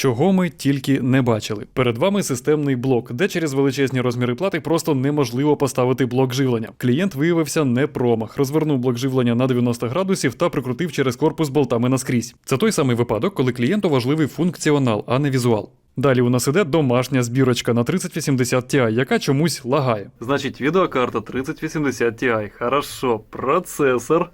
Чого ми тільки не бачили. Перед вами системний блок, де через величезні розміри плати просто неможливо поставити блок живлення. Клієнт виявився не промах, розвернув блок живлення на 90 градусів та прикрутив через корпус болтами наскрізь. Це той самий випадок, коли клієнту важливий функціонал, а не візуал. Далі у нас іде домашня збірочка на 3080 Ti, яка чомусь лагає. Значить, відеокарта 3080 Ti. Хорошо, процесор.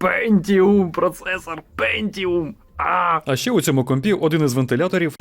Pentium, процесор, Pentium. А, ще у цьому компі один із вентиляторів.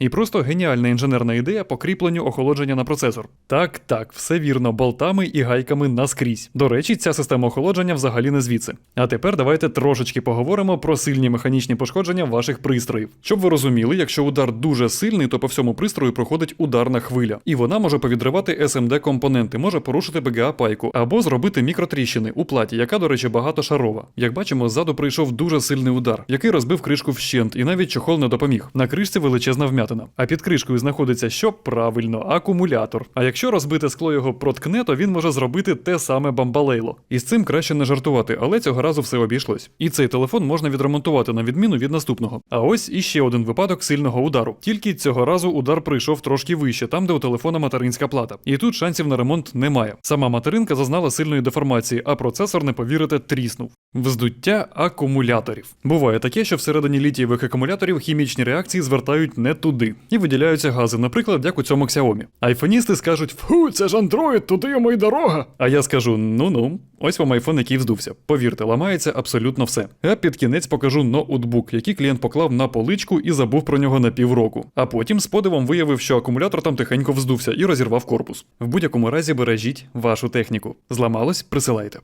І просто геніальна інженерна ідея по кріпленню охолодження на процесор. Так, так, все вірно, болтами і гайками наскрізь. До речі, ця система охолодження взагалі не звідси. А тепер давайте трошечки поговоримо про сильні механічні пошкодження ваших пристроїв. Щоб ви розуміли, якщо удар дуже сильний, то по всьому пристрою проходить ударна хвиля, і вона може повідривати SMD компоненти, може порушити BGA пайку або зробити мікротріщини у платі, яка, до речі, багатошарова. Як бачимо, ззаду прийшов дуже сильний удар, який розбив кришку вщент, і навіть чохол не допоміг. На кришці величезна вмятина. А під кришкою знаходиться що правильно, акумулятор. А якщо розбите скло його проткне, то він може зробити те саме бамбалейло. І з цим краще не жартувати, але цього разу все обійшлось. І цей телефон можна відремонтувати на відміну від наступного. А ось іще один випадок сильного удару. Тільки цього разу удар прийшов трошки вище, там де у телефона материнська плата. І тут шансів на ремонт немає. Сама материнка зазнала сильної деформації, а процесор, не повірите, тріснув. Вздуття акумуляторів. Буває таке, що всередині літієвих акумуляторів хімічні реакції звертають не туди і виділяються гази, наприклад, як у цьому Xiaomi. Айфоністи скажуть: Фу, це ж Android, туди йому й дорога. А я скажу: ну-ну, ось вам айфон, який вздувся. Повірте, ламається абсолютно все. А під кінець покажу ноутбук, який клієнт поклав на поличку і забув про нього на півроку. А потім з подивом виявив, що акумулятор там тихенько вздувся і розірвав корпус. В будь-якому разі бережіть вашу техніку. Зламалось, присилайте.